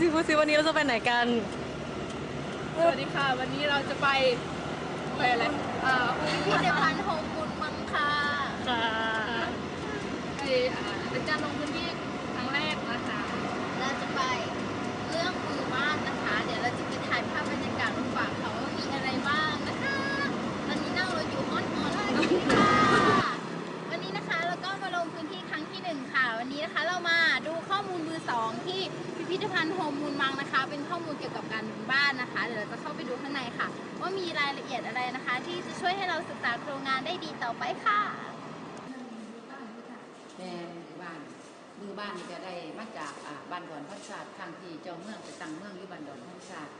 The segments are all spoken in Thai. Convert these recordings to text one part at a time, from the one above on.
อ่าไหนพูดสิพูดสิวันนี้เราจะไปไหนกัน สวัสดีค่ะ วันนี้เราจะไปไปอะไรอ่าพิพิธภัณฑ์โฮมบุญมังค่ะค่ะไปอ่าเป็นการลงพื้นที่ครั้งแรกนะคะเราจะไปเรื่องมือบ้านนะคะ เดี๋ยวเราจะไปถ่ายภาพบรรยากาศมาฝากเขาว่ามีอะไรบ้างนะคะ ตอนนี้นั่งเราอยู่ออนออนเลยค่ะ วันนี้นะคะเราก็มาลงพื้นที่ครั้งที่หนึ่งค่ะ วันนี้นะคะเรามาดูข้อมูลมือสองที่ พิพิธภัณฑ์โฮมมูลมังนะคะ เป็นข้อมูลเกี่ยวกับการบุญบ้านนะคะ เดี๋ยวเราจะเข้าไปดูข้างในค่ะ ว่ามีรายละเอียดอะไรนะคะ ที่จะช่วยให้เราศึกษาโครงงานได้ดีต่อไปค่ะแม่มือบ้านมือบ้านนี่ก็ได้มาจากอ่าบ้านดอนพัชชาติทางที่เจ้าเมืองไปตั้งเมืองอยู่บ้านดอนพัชชาติ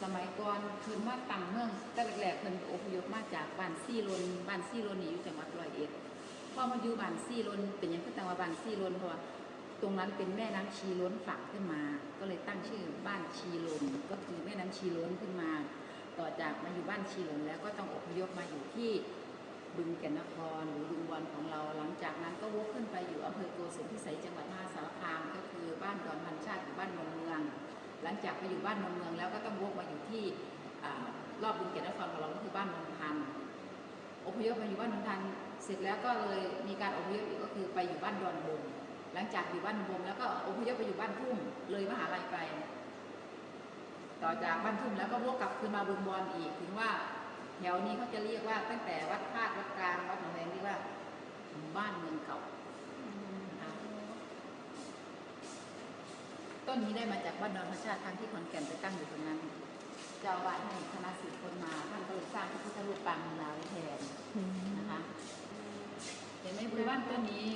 สมัยก่อนเพิ่นมาตั้งเมืองแต่แรกๆเพิ่นอพยพมาจากบ้านซี่ลนบ้านซี่ลนนี่อยู่จังหวัดร้อยเอ็ดพอมาอยู่บ้านซี่ลนเป็นหยังคือตั้งว่าบ้านซี่ลนเพราะว่า ตรงนั้นเป็นแม่น้ำชีล้นฝักขึ้นมา ก็เลยตั้งชื่อบ้านชีลนก็คือแม่น้ำชีล้นขึ้นมา ต่อจากมาอยู่บ้านชีลนแล้วก็ต้องอพยพมาอยู่ที่บึงแก่นนครหรือบึงบอลของเรา หลังจากนั้นก็วกขึ้นไปอยู่อำเภอโกสุมพิสัยจังหวัดมหาสารคาม ก็คือบ้านดอนพันชาติหรือบ้านนนเมือง หลังจากไปอยู่บ้านนนเมือง แล้วก็ต้องวกมาอยู่ที่รอบบึงแก่นนครของเราก็คือบ้านนนทันอพยพมาอยู่บ้านนนทันเสร็จแล้วก็เลยมีการอพยพอีกก็คือไปอยู่บ้านดอนบง หลังจากอยู่บ้านดอนบงแล้วก็อพยพไปอยู่บ้านทุ่งเลยมหาลัยไป ต่อจากบ้านทุ่งแล้วก็วกกลับคืนมาบึงบอลอีกถึงว่าแถวนี้เขาจะเรียกว่าตั้งแต่วัดพาดวัดกลางวัดหนองแดงเรียกว่าบ้านเมืองเก่าต้นนี้ได้มาจากบ้านดอนพระชาติทางที่ขอนแก่นไปตั้งอยู่ตรงนั้นเจ้าวาดให้คณะสิทธิ์คนมาท่านก็เลยสร้างพระพุทธรูปปางมะนาวแทนนะคะ เห็นไหมบัวบ้านต้นนี้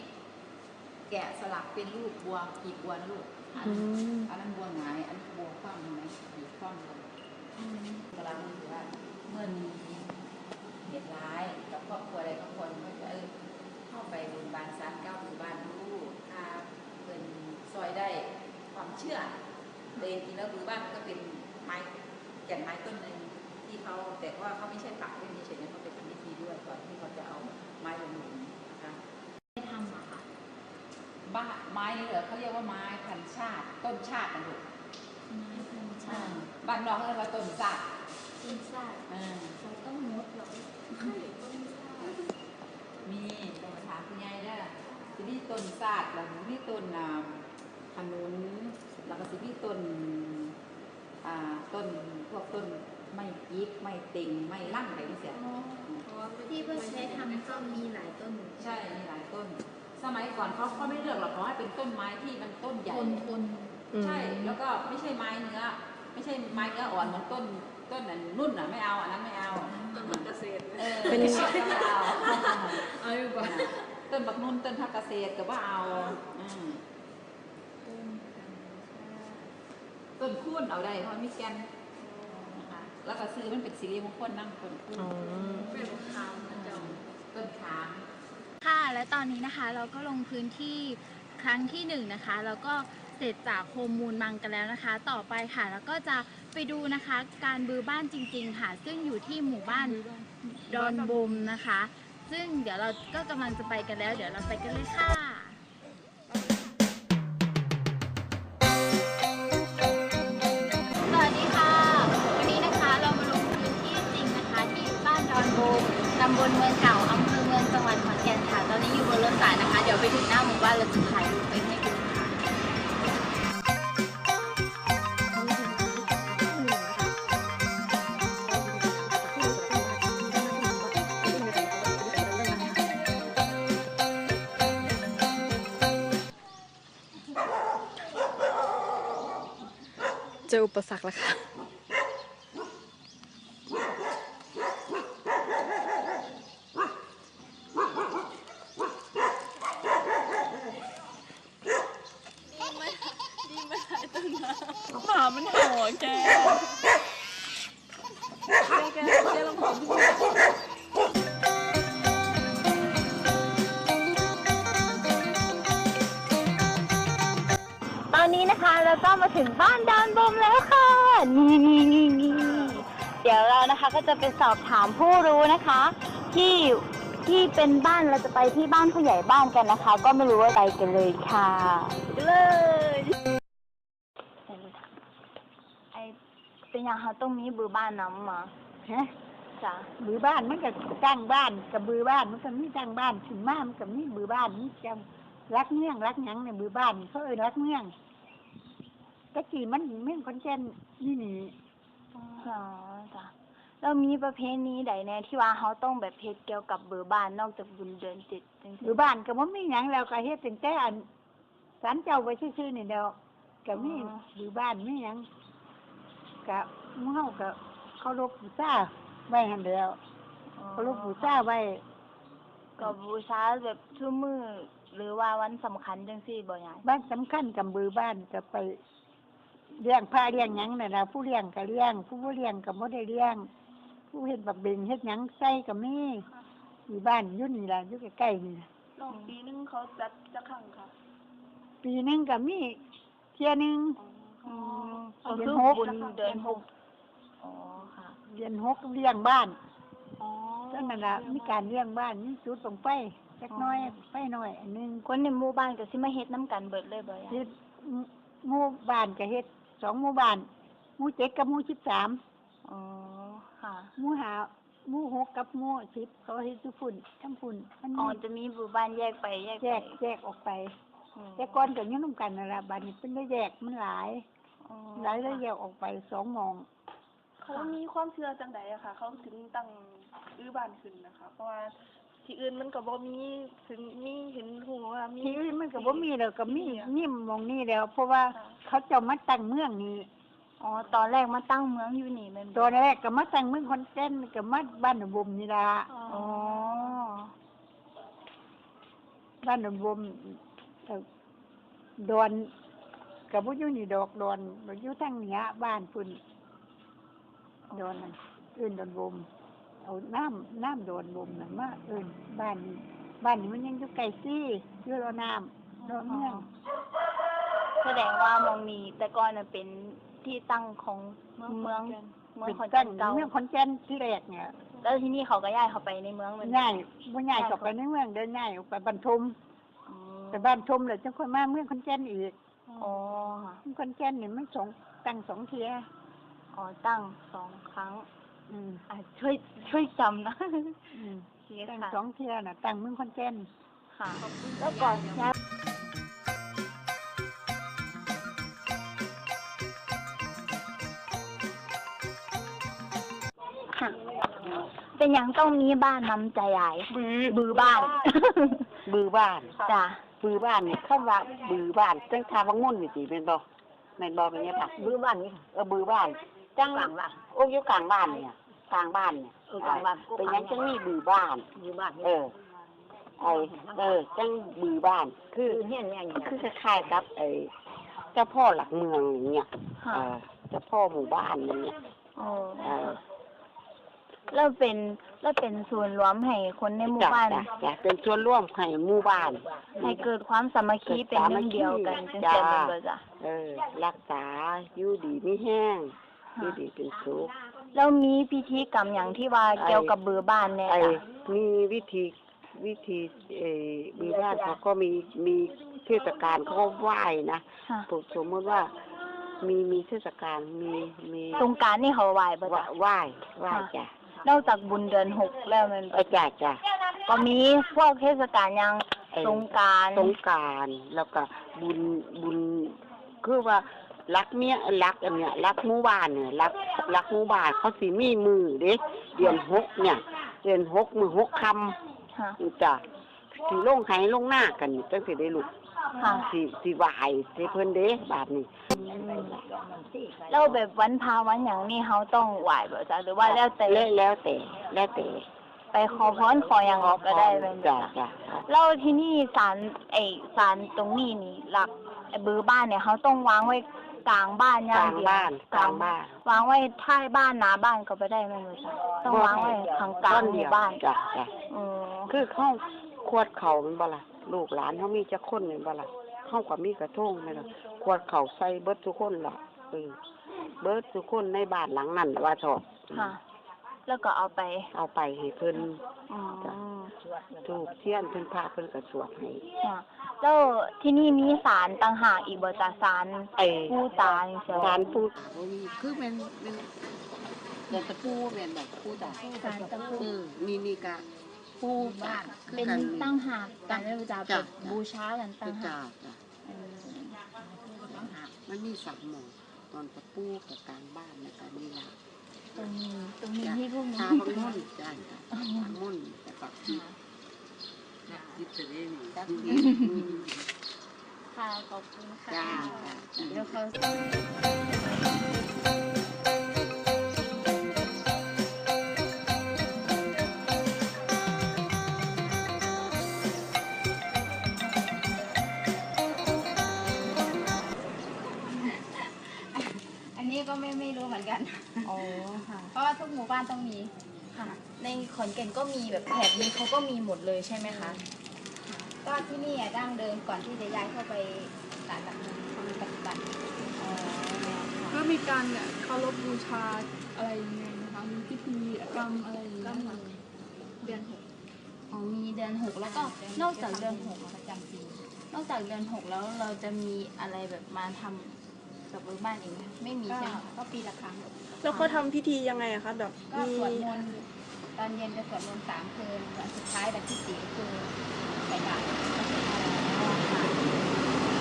แกะสลักเป็นรูปบัวกีบบัวนะลูกอันอืม อันนั้นบัวหงายอันนี้บัวคว่ำเห็นไหมกีบคว่ำเลยกำลังถือว่าเมื่อมีเหตุร้ายกับครอบครัวใดครอบครัวหนึ่งก็จะเออเข้าไปบนบานสารเก้าหรือบ้านลูกถ้าเป็นซอยได้ความเชื่อแต่จริงๆแล้วหรือบ้านมันก็เป็นไม้แก่นไม้ต้นหนึ่งที่เขาแต่ว่าเขาไม่ใช่ปักเล่นเฉยๆนะเขาไปทำพิธีด้วยก่อนที่เขาจะเอาไม้ลงหลุมนะคะ ไม่ทำอะค่ะ บ้าไม้นี่เหรอเขาเรียกว่าไม้พันชาติ ต้นชาตินะลูกใช่บ้านน้องเรียกว่าต้นชาติต้นชาติอ่าเราต้องงดเหรอใช่ต้นชาติมีต้องมาถามคุณยายได้อสิพี่ต้นชาติแล้วมีต้นอ่าขนุนแล้วก็สิพี่ต้นอ่าต้นพวกต้นไม้ยิกไม้ติงไม้ลั่งอะไรนี่เสียที่เพื่อใช้ทำก็มีหลายต้น ใช่มีหลายต้น สมัยก่อนเขาเขาไม่เลือกหรอกเขาให้เป็นต้นไม้ที่มันต้นใหญ่ทนทนใช่ แล้วก็ไม่ใช่ไม้เนื้อ ไม่ใช่ไม้เนื้ออ่อนเหมือนต้นต้นนั้นนุ่นอะไม่เอาอันนั้นไม่เอาต้นเหมือนเกษตรเออเป็นไม่เอาเอาอยู่ก่อนต้นบักนุ่นต้นพักเกษตรก็ว่าเอาอืมต้นคูนเอาได้เพราะมีแกนนะคะแล้วก็ซื้อมันเป็นสิริมงคลนั่งต้นคูนอ๋อเป็นคำนะเจ้าต้นขาม ค่ะ และตอนนี้นะคะเราก็ลงพื้นที่ครั้งที่หนึ่งนะคะแล้วก็เสร็จจากโฮมมูลมังกันแล้วนะคะ ต่อไปค่ะ แล้วก็จะไปดูนะคะ การบือบ้านจริง ๆ ค่ะ ซึ่งอยู่ที่หมู่บ้านดอนบมนะคะ ซึ่งเดี๋ยวเราก็กำลังจะไปกันแล้ว เดี๋ยวเราไปกันเลยค่ะสวัสดีค่ะ วันนี้นะคะเรามาลงพื้นที่จริงนะคะ ที่บ้านดอนโบมตำบลเมืองเก่าอำเภอ มืองจังหวัดขอนแก่นค่ะ ตอนนี้อยู่บนรถสายนะคะ เดี๋ยวไปถึงหน้าหมู่บ้านเราจะถ่ายรูปไปให้ดูค่ะ เจออุปสรรคแล้วค่ะ รานะคะก็จะไปสอบถามผู้รู้นะคะ ที่ทที่เป็นบ้านเราจะไปที่บ้านผู้ใหญ่บ้านกันนะคะ ก็ไม่รู้ว่าไปกันเลยค่ะเลยไอเป็นอย่างเขาต้องมีบือบ้านน้ำมาฮะจ้ะบือบ้านมันก็จ้างบ้านกับบือบ้านมันก็มีจ้างบ้านขึ้นมามันก็มีบือบ้านมีจังรักเมืองรักหยังในบือบ้านเขาเอ่ยรักเมืองตะกี้มันเมืองคนแก่นนี่นี่อ๋อจ้ะ แล้วมีประเพณีใดแน่ที่ว่าเขาต้องแบบเพชเกี่ยวกับบือบ้านนอกจากบุญเดือนเจ็ดจังบือบ้านก็บ่มีหยังแล้วก็เฮ็ดตั้งแต่อันศาลเจ้าไว้ซื่อๆนี่เดียวก็มีบือบ้านมีหยังก็หมู่เฮาก็เคารพบูชาไว้หั่นแล้วเคารพบูชาไว้ก็บูชาแบบชั่วมือหรือว่าวันสำคัญจังซี่บ่ยายบ้านสำคัญกับบือบ้านก็ไปเลี้ยงพาเลี้ยงหยังน่ะนะผู้เลี้ยงก็เลี้ยงผู้บ่เลี้ยงก็บ่ได้เลี้ยง ผู้เฮ็ดบักเบงเฮ็ดหยังใส่ก็มีอยู่บ้านอยู่นี่ล่ะอยู่ใกล้ๆนี่ล่ะน้องปีนึงเขาจัดจะครั้งค่ะปีหนึงก็มีเที่ยหนึงอืมเดืก็อนคือหก บุญเดือนหกอ๋อค่ะเดือนหกเลี้ยงบ้านอ๋อจังนั้นล่ะมีการเลี้ยงบ้านมีจุดลงไปจักหน้อยไฟหน่อยอันหนึงคนในหมู่บ้านก็สิมาเฮ็ดน้ำกันเบิดเลยบ่ยายเฮ็ดหมู่บ้านก็เฮ็ดสองหมู่บ้านหมู่เจ็ดกับหมู่สิบสาม อ๋อ ค่ะหมู่หาหมู่หกกับหมู่สิบเขาเฮ็ดทุกฝุ่นทั้งฝุ่นมันอ๋อมีจะมีหมู่บ้านแยกไปแยกแยไปกแยกออกไป อืมแต่ก่อนก็ยังนํกันนั่นล่ะบัดนี้เพิ่นได้แยกมันหลาย อ๋อหลายแล้วแยกออกไปสองหมอง เขามีความเชื่อจังใดอะค่ะ เขาถึงตั้งอื้อบ้านขึ้นนะคะ เพราะว่าที่อื่นมันก็บ่มีถึงมีเห็นหูว่ามี ที่อื่นมันก็บ่มีแล้วก็มีนี่หมองนี้แล้ว เพราะว่าเขาเจะมาตั้งเมืองนี้ อ๋อ ตอนแรกมาตั้งเมืองอยู่นี่แม่นตอนแรกก็มาตั้งเมืองคอนแก่นก็มาบ้านหนองบมนี่ล่ะอ๋ อบ้านหนองบมเอ่อดอนก็บ่อยู่นี่ดอกดอนอยู่ทางเหนือบ้านพุ่นดอนนั่นเอิ้นดอนบมเอาน้ำน้ำโดนบมน่ะมาเอิ้นบ้านนี้บ้านนี้มันยังอยู่ไกลซี่อยู่รอน้ำรอเมืองแสดงว่าหมองนี้แต่ก่อนน่ะเป็น ที่ตั้งของเมืองเมืองเมืองเป็นขอนตั้แก่งนเก่าเมืองคอนแก่นที่แรกเนี่ยแล้วที่นี่เขาก็ย้ายเข้าไปในเมืองแมันง่ายบ่ง่ายเข้าไปในเมืองเดินง่ายออกไปบ้านทมอืมไปบ้านทมแล้วจังค่อยมาเมืองคอนแก่นอีกอ๋อค่ะเมืองคอนแก่นนี่มันสองตั้งสองเที่ยอ๋อตั้งสองครั้ง อืมอะช่วยช่วยจำนะอืมโอเคตั้งค่ะสองเที่ยน่ะตั้งเมืองคอนแก่นค่ะแล้วก่อนย้ายค่ะ เป็นหยังต้องมีบ้านนำใจใหญ่บือบือบ้าน บือบ้านจ้ะบือบ้านนี่คำว่าบือบ้านจังทาว่างุ่นนี่สิแม่นบ่แม่นบ่เป็นไงปะบือบ้านนี่เออบือบ้านจังกลางบ้านโอ้อยู่กลางบ้านเนี่ยกลางบ้านเนี่ยเออกลางบ้านเป็นหยังจังมีบือบ้านบือบ้านเออไอเออจังบือบ้าน คือเฮียนเนี่ยคือคล้ายๆกับไอ้เจ้าพ่อหลักเมืองอย่างเงี้ยค่ะเออเจ้าพ่อหมู่บ้านอย่างเงี้ยอ๋อเออ แล้วเป็นแล้วเป็นศูนย์รวมให้คนในหมู่จ้ะบ้าน จ้ะจ้ะเป็นส่วนร่วมให้หมู่บ้าน ให้เกิดความสามัคคีเป็นหนึ่งเดียวกันจังจ้ะซี่แม่นบ่จ้ะเออ รักษาอยู่ดีไม่แห้งอยู่ดีเป็นสุข แล้วมีพิธีกรรมหยังที่ว่าเกี่ยวกับเบือบ้านแน่ไอ้จ้ะมีวิธีวิธีเออมีบ้านเขาก็มีมีเทศกาลเขาก็ไหว้นะค่ะสมมติว่ามีมีเทศกาลมีมีสงกรารนี่เขาไหว้บ่ไหว้จ้ะ ไหว้ไหว้จ้ะ นอกจากบุญเดือนหกแล้วแมันเออจ้ะจ้ะก็มีพวกเทศกาลหยังไอ้สงกรารสงกรารแล้วก็บุญบุญคือว่ารักเมียรักอันเนี้ยรักหมู่บ้านเนี่ยรักรักหมู่บ้านเขาสิมีมือเด้เดือนหกเนี่ย เดือนหกมือหกคำ ค่ะนี่จ้ะสิลงไห้ลงหน้ากันนี่จังสิได้ลูก ค่ะ สิสิไหวายสิเพิ่นเด้บาดนี้แล้วแบบวันพาวันหยังนี่เขาต้องไหว้บ่จ้ะหรือว่าแล้วแต่แล้วแล้วแต่แล้วแต่ไปขอพรขอหยังก็ได้แม่นบ่จ้ะจ้ะจ้ะแล้วที่นี่ศาลไอ้ศาลตรงนี้นี่หลักไอ้เบือบ้านเนี่ยเขาต้องวางไว้กลางบ้านอกย่างลางเดียวบ้านกลางบ้านวางไว้ท้ายบ้านหน้าบ้านก็ไม่ได้แม่นบ่จ้ะต้องวางไว้ข้างกลางหมู่บ้านจ้ะจ้ะอืมคือเข้าขวดเขาแมันบ่ล่ะ ลูกหลานเขามีจักคนแม่นบ่ล่ะเข้ากับมีกระทงแม่นล่ะขวดเขาใส่เบิดทุกคนล่ะเออเบิดทุกคนในบ้านหลังนั้นว่าเถอะค่ะ แล้วก็เอาไป เอาไปให้เพิ่นอืมจ้ะถูกเทียนเพิ่นพาเพิ่นก็สวดให้ค่ะแล้วที่นี่มีศาลต่างหากอีกบ่จ้ะศาลไอ้ปู่ตาจังซี่ศาลปู่บ่มีคือแม่นแม่นเดินตะปูแม่นแบบปูตาศาลตะปู เออนี่นี่กะ ปูบ้านคือเป็นกันตั้งหากกันแล้วจะจ้ะ เป็นบูชากันตั้จ้างหาจ้ากจ้ะเออมันมีสามหมู่ตอนตะปูกับกลางบ้านแล้วก็นี่ล่ะตรงนี้ตรงนี้ที่พวกนี้ทาบังมุ่นจ้าจ้ะทาบังมุ่นแต่ก็ที่ที่จะได้นี่ค่ะขอบคุณค่ะจ้าจ้าเดี๋ยวเขา ทุกหมู่บ้านต้องมีค่ะ ในขอนแก่นก็มีแบบแถบนี้เขาก็มีหมดเลยใช่ไหมคะ ก็ที่นี่อะดั้งเดิมก่อนที่จะย้ายเข้าไปศาลหลักเมืองเขามีปฏิบัติอ๋อแล้วมีการเนี่ยเคารพบูชาอะไรยังไงนะคะมีพิธีกรรมอะไรอย่างเงี้ยค่ะเดือนหกอ๋อมีเดือนหกแล้วก็นอกจากเดือนหกประจำปีนอกจากเดือนหกแล้วเราจะมีอะไรแบบมาทำกับเบอร์บ้านเองไหมคะไม่มีก็ใช่ไหมคะก็ปีละครั้ง แล้วเขาทำพิธียังไงอะคะแบบก็มีสวดมนต์ตอนเย็นจะสวดมนต์สามคืนวันสุดท้ายวันที่สี่คือใส่บาตร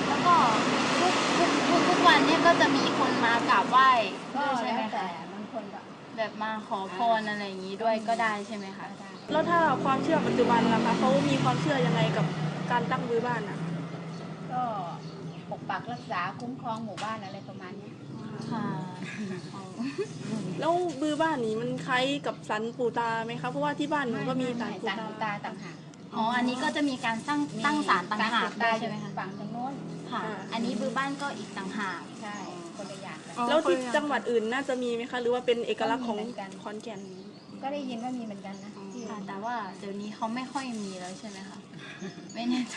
แล้วก็ทุกทุกทุกทุกวันเนี่ยก็จะมีคนมากราบไหว้ก็ด้วยใช่แล้วไหมแต่คะบางคนก็แบบมาขอพรอะไรอย่างนี้ด้วยก็ได้ใช่ไหมคะได้แล้วถ้าความเชื่อปัจจุบันล่ะคะเขามีความเชื่อยังไงกับการตั้งมือบ้านอะก็ปกปักรักษาคุ้มครองหมู่บ้านอะไรประมาณเนี้ย ค่ะแล้วมือบ้านนี้มันคล้ายกับสันปู่ตาไหมคะเพราะว่าที่บ้านหนูก็มีสันสารปู่ปู่ตาตาต่างหากอ๋อ อันนี้ก็จะมีการตั้งตั้งศาลต่างหากตาด้วยอใช่ยู่ไหมคะฝั่งทางโน้นค่ะ อันนี้บือบ้านก็อีกต่างหากใช่คนละอย่างกันแล้วที่จังหวัดอื่นน่าจะมีไหมคะ หรือว่าเป็นเอกลักษณ์ของก็มีเหมือนกันขอนแก่นก็ได้ยินว่ามีเหมือนกันนะที่ค่ะแต่ว่าเดี๋ยวนี้เขาไม่ค่อยมีแล้วใช่ไหมคะไม่แน่ใจ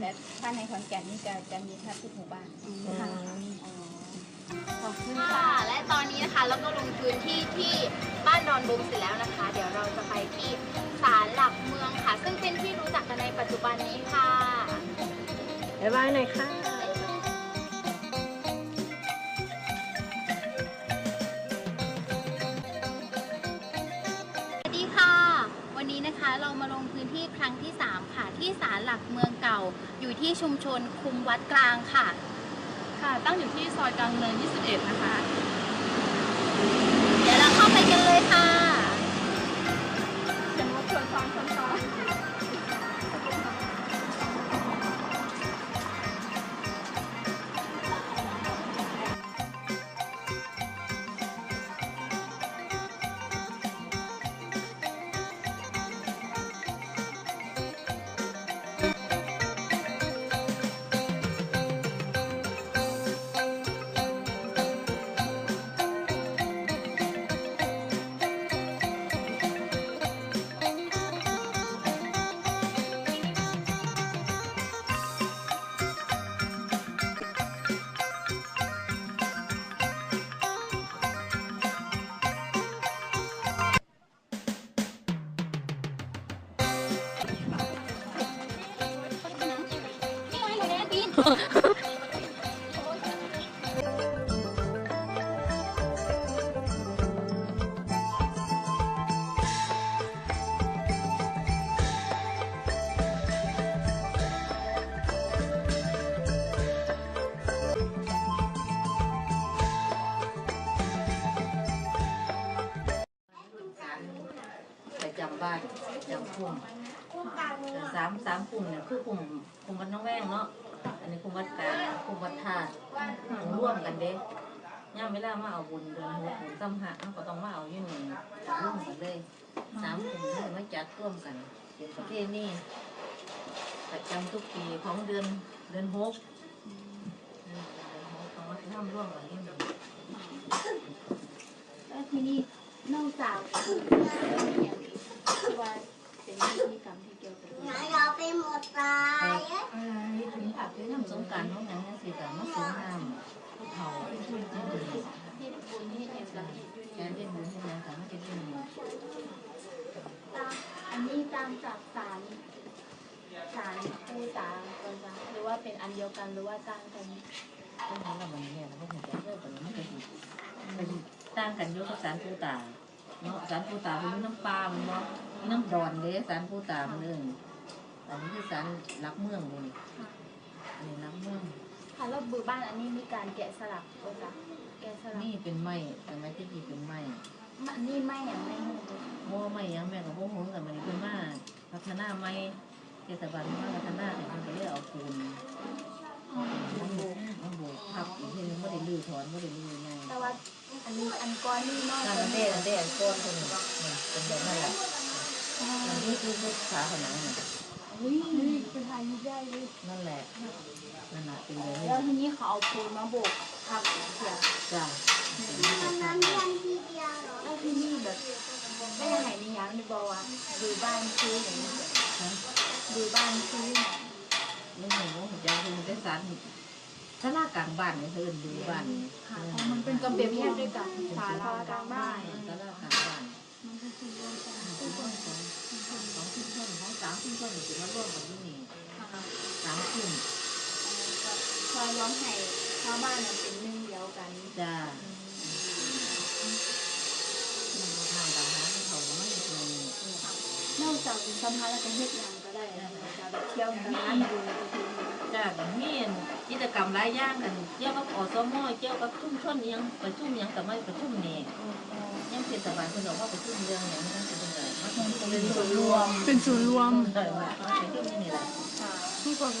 แต่ถ้าในขอนแก่นนี่จะจะมีแทบทุกหมู่บ้านค่ะ ขอบคุณค่ะค่ะ และตอนนี้นะคะเราก็ลงพื้นที่ที่บ้านดอนบุงเสร็จแล้วนะคะ เดี๋ยวเราจะไปที่ศาลหลักเมืองค่ะ ซึ่งเป็นที่รู้จักกันในปัจจุบันนี้ค่ะบ๊ายบายหน่อยค่ะสวัสดีค่ะ วันนี้นะคะเรามาลงพื้นที่ครั้งที่ 3 ค่ะ ที่ศาลหลักเมืองเก่า อยู่ที่ชุมชนคุมวัดกลางค่ะ ค่ะ ตั้งอยู่ที่ซอยกลางเนิน 21 นะคะ เดี๋ยวเราเข้าไปกันเลยค่ะเสียงรถชนฟัง จำบ้านประจำคุมสามสามคุมเนี่ยคือคุมคุมวัดน้องแวงเนาะ อันนี้คุมวัดกลางคุมวัดธาตุร่วมกันเด้ย่ามเวลามาเอาบุญเดือนหกบุญสัมหัสเขาก็ต้องมาเอาอยู่หนึ่งร่วมกันเลยสามคุมนี่มาจัดร่วมกันเป็นประเพณีประจำทุกปีของเดือนเดือนหกเดือนหกต้องมาทำร่วมกันอยู่หนึ่งแล้วทีนี้นอกจากว่า เป็นพิธีกรรมที่เกี่ยวกับอะไรถึงผักด้วยน้ำสงกรารน้องหยังเนี่ยสิแต่มาสงน้ำผู้เฒ่าที่ช่วยที่ดีที่บุญที่เอ็มละแกเล่นบุญที่ยังแต่ไม่ได้เล่นบุญอันนี้ตาางจากสารสารปูตาก่อนจ้ะหรือว่าเป็นอันเดียวกันหรือว่าต่างกันต้องทำกับมันเนี่ยแล้วก็หัวใจเลิกกันมันก็สิมันต่างกันอยู่กับสารปูตาเนาะสารปูตาเป็นน้ำปลามันเนาะ น้ำดอนเด้สารปูตามันเลยอันนี้คือสารรักเมืองเลยอันนี้รักเมืองค่ะแล้วบือบ้านอันนี้มีการแกะสลักก่อนจ้ะแกะสลักนี่เป็นไม้แต่ไม้ที่ดีเป็นไม้มันนี่ไม่อย่างไม่หูเลยโม่ไม้ยังแม่กับโม่หงกับมันเป็นมาพัฒนาไม้เทศบาลมาพัฒนาเนี่ยมันก็เลยเอาปูนมันโบกมันโบกพับอีกทีนึงไม่ได้ลื้อถอนไม่ได้ลื้อไงแต่ว่าอันนี้อันก้อนนี่นอกนั่นจากเด้นั่นเด้ก้อนคนนี้เป็นแบบนั้นแหละ อันนี้คือภาษาผนังเนี่ยอุ้ยเป็นไทยยิ่งใหญ่เลยนั่นแหละนั่นแหละเป็นเลยแล้วทีนี้เขาเอาปูนมาโบกทับเสียจ้าแล้วที่นี่แบบไม่ได้ไหนในยังในบอกว่าบือบ้านคืออย่างนี้บือบ้านคือไม่เห็นว่าหัวใจคือมันได้สารสลากลางบ้านเนี่ยเธอดูบ้านค่ะเพราะมันเป็นกับเปรียบเทียบด้วยกันศาลากลางบ้านสลากลางบ้านมันคือสิ่งเดียวกัน ของของที่ชนของสามที่ชนถึงมาร่วมกันที่นี่สามกลุ่มคอยร้องไห้ชาวบ้านเนี่ยเป็นหนึ่งเดียวกันจ้าทางต่างหากเขาไม่ได้ตรงนอกจากสัมภาระแล้วก็เฮ็ดหยังก็ได้นะจะแบบเที่ยวงานดูไปทีจ้ากันมีกิจกรรมหลายอย่างกันเกี่ยวกับอสมอเกี่ยวกับชุมชนยังประชุมยังแต่ไม่ประชุมเนี่ยยังเทศบาลเพิ่นบอกว่าประชุมเรื่องอย่างนี้ เป็นยังไงมันเป็นส่วนรวม เป็นศูนย์รวมเออมาประชุมนี่แหละที่คน